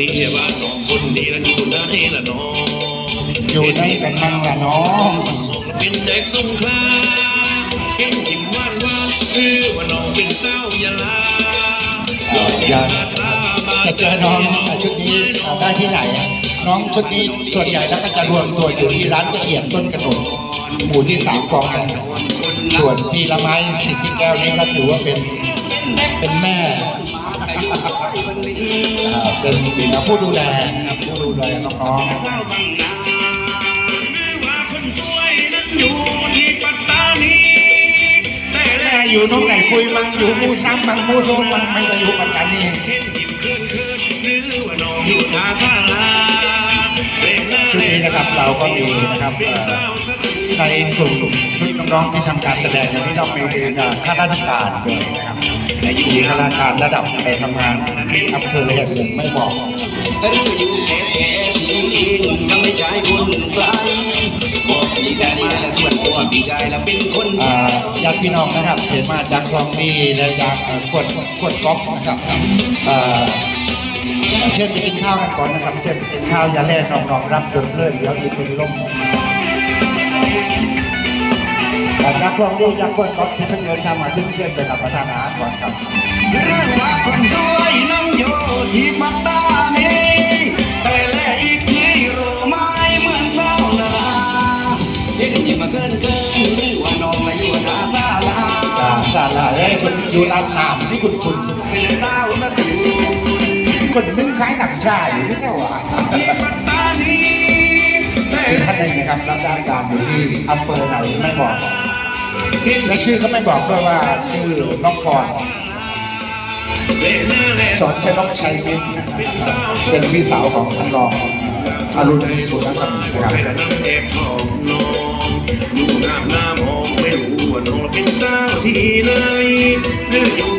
ตีว่าน้องคนดีแล้วอยู่ไหนละน้องอยู่ในกันมั่งละน้องเป็นเด็กสงขลาเก่งกินหวานหวานคือว่าน้องเป็นสาวยาลาเอ่ออย่าจะเจอน้องชุดนี้ได้ที่ไหนอะน้องชุดนี้ส่วนใหญ่แล้วก็จะรวมตัวอยู่ที่ร้านเจียดต้นกระหนุนหมู่ที่สามกองกันส่วนพี่ละไม้สิทธิแก้วนี่ก็ถือว่าเป็นเป็นแม่ เป็นผู้ดูแลผู้ดูแลน้องสาวบางนาหรือว่าคนสวยนั้นอยู่ที่ปัตตานีแต่ๆแลแม่อยู่น้องไหนคุยมังอยู่หมู่ซ้ำมังหมู่โซนมังไม่ได้อยู่ปัตตานีเห็นยิ้มเคินเคินหรือว่าน้องอยู่ท่าสาราเล่นหน้าชุดนี้นะครับเราก็มีนะครับ เป็นเอ่อสาวสตรีในกลุ่มชุดน้องๆที่ทำการแสดงอย่างที่เรามีข้าราชการเลยนะครับมีข้าราชการระดับไปทำงานที่อำเภอแห่งหนึ่งไม่บอกหรืออยู่แค่ที่เองก็ไม่ใช่คนไกลบอกพี่ได้มาและส่วนตัวพี่ชายและเป็นคนอ่าญาติพี่น้องนะครับเห็นมาจากคลองดีและจากขวดขวดก๊อกนะครับเชิญไปกินข้าวกันก่อนนะครับเชิญไปกินข้าวยาแล่น้องๆรับจนเลิกเดี๋ยวอีกเป็นลม อ่าจากคลองดีจากขวดก๊อกที่เพิ่งเดินทางมาถึงเชิญไปรับประทานอาหารก่อนครับเรื่องว่าคนช่วยน้องโยที่ปัตตานีแต่แลอีกที่รู้ไหมเหมือนเศร้านาเห็นยิ้มมาเกินเกินหรือว่าน้องมาอยู่ท่าซาลาอ่าสาลาได้คนอยู่ร้านน้ำที่คุณคุณเป็นสาวสตรีคนนึ่งคล้ายหนังชาอยู่ที่แค่ว่าปัตตานีแต่คือ ท่านใดนะครับรับราชการอยู่ที่อำเภอไหนไม่บอกที่และชื่อก็ไม่บอกด้วยว่าชื่อน้องพรสอนใช้น้องชัยมิตรนะเป็นพี่สาวของท่านรองอรุณสุนทรนะครับให้น้ำแอบน้อยู่น้ำน้ำมองไม่รู้ว่าน้องเป็นสาวที่ไหนหรืออยู่